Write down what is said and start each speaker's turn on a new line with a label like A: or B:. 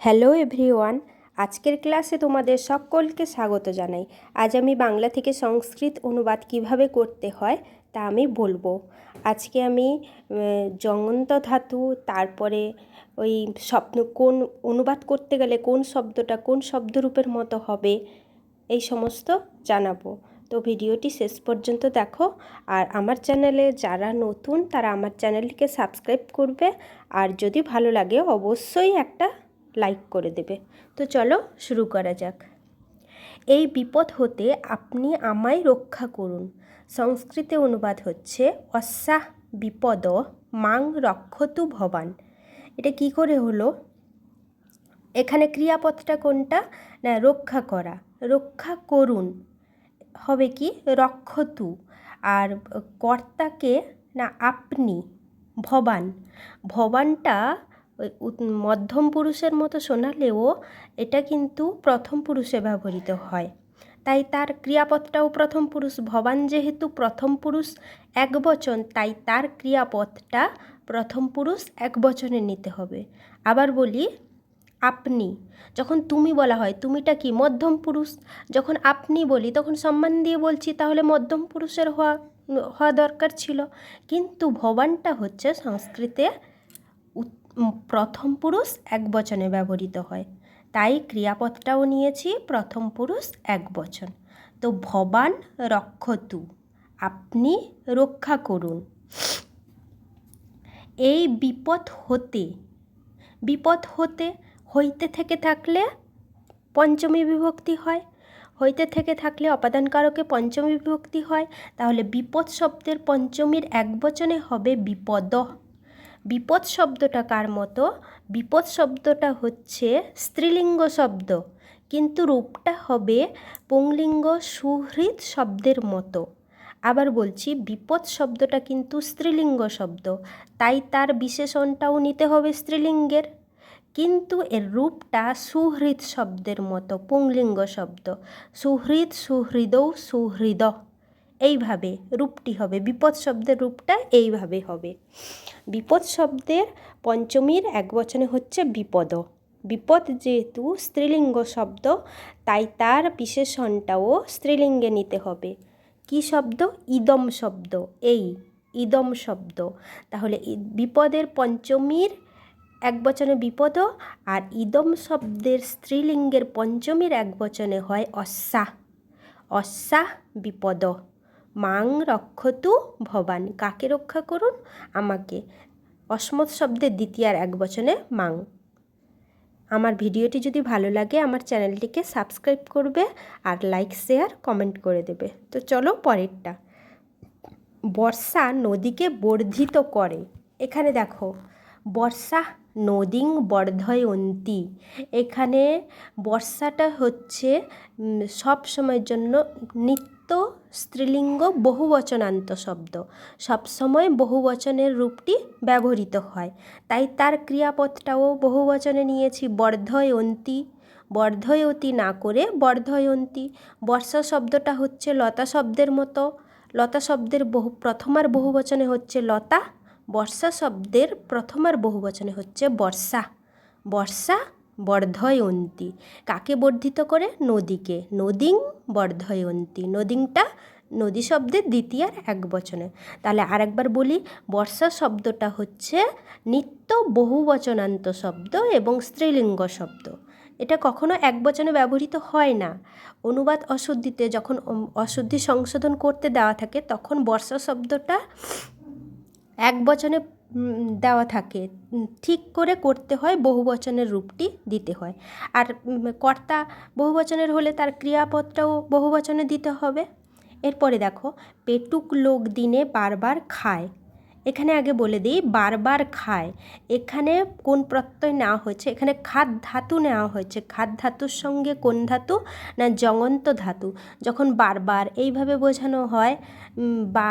A: Hello everyone, আজকের ক্লাসে তোমাদের সকলকে স্বাগত জানাই। আজ আমি বাংলা থেকে সংস্কৃত অনুবাদ কীভাবে করতে হয় তা আমি বলব। আজকে আমি জঙ্গন্ত ধাতু, তারপরে ওই স্বপ্ন, কোন অনুবাদ করতে গেলে কোন শব্দটা কোন শব্দরূপের মতো হবে, এই সমস্ত জানাব। তো ভিডিওটি শেষ পর্যন্ত দেখো। আর আমার চ্যানেলে যারা নতুন, তারা আমার চ্যানেলটিকে সাবস্ক্রাইব করবে। আর যদি ভালো লাগে, অবশ্যই একটা লাইক করে দেবে। তো চলো শুরু করা যাক। এই বিপদ হতে আপনি আমায় রক্ষা করুন। সংস্কৃতে অনুবাদ হচ্ছে অশ্বাহ বিপদ মাং রক্ষতু ভবান। এটা কি করে হলো? এখানে ক্রিয়াপথটা কোনটা? না, রক্ষা করা। রক্ষা করুন। হবে কি? রক্ষতু। আর কর্তাকে, না, আপনি ভবান। ভবানটা ওই মধ্যম পুরুষের মতো শোনালেও এটা কিন্তু প্রথম পুরুষে ব্যবহৃত হয়। তাই তার ক্রিয়াপদটাও প্রথম পুরুষ। ভবান যেহেতু প্রথম পুরুষ এক বচন, তাই তার ক্রিয়াপদটা প্রথম পুরুষ এক বচনে নিতে হবে। আবার বলি, আপনি, যখন তুমি বলা হয়, তুমিটা কি মধ্যম পুরুষ? যখন আপনি বলি, তখন সম্মান দিয়ে বলছি, তাহলে মধ্যম পুরুষের হওয়া হওয়া দরকার ছিল। কিন্তু ভবানটা হচ্ছে সংস্কৃতে প্রথম পুরুষ এক বচনে ব্যবহৃত হয়। তাই ক্রিয়াপদটাও নিয়েছি, প্রথম পুরুষ এক বচন। তো ভবান রক্ষতু, আপনি রক্ষা করুন। এই বিপদ হতে বিপদ হতে, হইতে থেকে থাকলে পঞ্চমী বিভক্তি হয়। হইতে থেকে থাকলে অপাদানকারকে পঞ্চমী বিভক্তি হয়। তাহলে বিপদ শব্দের পঞ্চমীর এক বচনে হবে বিপদ। বিপদ শব্দটা কার মতো? বিপদ শব্দটা হচ্ছে স্ত্রীলিঙ্গ শব্দ। কিন্তু রূপটা হবে পুংলিঙ্গ সুহৃদ শব্দের মতো। আবার বলছি, বিপদ শব্দটা কিন্তু স্ত্রীলিঙ্গ শব্দ। তাই তার বিশেষণটাও নিতে হবে স্ত্রীলিঙ্গের। কিন্তু এর রূপটা সুহৃদ শব্দের মতো, পুংলিঙ্গ শব্দ। সুহৃদ সুহৃদৌ সুহৃদ। এইভাবে রূপটি হবে। বিপদ শব্দের রূপটা এইভাবে হবে। বিপদ শব্দের পঞ্চমীর এক বচনে হচ্ছে বিপদ। বিপদ যেহেতু স্ত্রীলিঙ্গ শব্দ, তাই তার বিশেষণটাও স্ত্রীলিঙ্গে নিতে হবে। কি শব্দ? ইদম শব্দ। এই ইদম শব্দ। তাহলে বিপদের পঞ্চমীর এক বচনে বিপদ আর ইদম শব্দের স্ত্রীলিঙ্গের পঞ্চমীর এক বচনে হয় অস্যা অস্যা বিপদ। মাং রক্ষতু ভবান। কাকে রক্ষা করুন? আমাকে। অসমত শব্দের দ্বিতীয়ার এক বচনে মাং। আমার ভিডিওটি যদি ভালো লাগে, আমার চ্যানেলটিকে সাবস্ক্রাইব করবে আর লাইক, শেয়ার, কমেন্ট করে দেবে। তো চলো পরেরটা। বর্ষা নদীকে বর্ধিত করে। এখানে দেখো, বর্ষা নদীং বর্ধয়ন্তী। এখানে বর্ষাটা হচ্ছে সব সময়ের জন্য নিত্য স্ত্রীলিঙ্গ বহুবচনান্ত শব্দ। সবসময় বহুবচনের রূপটি ব্যবহৃত হয়। তাই তার ক্রিয়াপদটাও বহুবচনে নিয়েছি। বর্ধয়ন্তী, বর্ধয়তী না করে বর্ধয়ন্তী। বর্ষা শব্দটা হচ্ছে লতা শব্দের মতো। লতা শব্দের বহু, প্রথমার বহুবচনে হচ্ছে লতা। বর্ষা শব্দের প্রথমার বহুবচনে হচ্ছে বর্ষা। বর্ষা বর্ধয়ন্তী। কাকে বর্ধিত করে? নদীকে। নদীং বর্ধয়ন্তী। নদীংটা নদী শব্দের দ্বিতীয়ার এক বচনে। তাহলে আরেকবার বলি, বর্ষা শব্দটা হচ্ছে নিত্য বহুবচনান্ত শব্দ এবং স্ত্রীলিঙ্গ শব্দ। এটা কখনো এক বচনে ব্যবহৃত হয় না। অনুবাদ অশুদ্ধিতে যখন অশুদ্ধি সংশোধন করতে দেওয়া থাকে, তখন বর্ষা শব্দটা এক বচনে দেওয়া থাকে। ঠিক করে করতে হয় বহুবচনের রূপটি দিতে হয়। আর কর্তা বহুবচনের হলে তার ক্রিয়াপদটাও বহুবচনে দিতে হবে। এরপরে দেখো, পেটুক লোক দিনে বারবার খায়। এখানে আগে বলে দিই, বারবার খায়। এখানে কোন প্রত্যয় নেওয়া হয়েছে? এখানে খাদ ধাতু নেওয়া হয়েছে। খাদ ধাতুর সঙ্গে কোন ধাতু? না জঙন্ত ধাতু। যখন বারবার এইভাবে বোঝানো হয় বা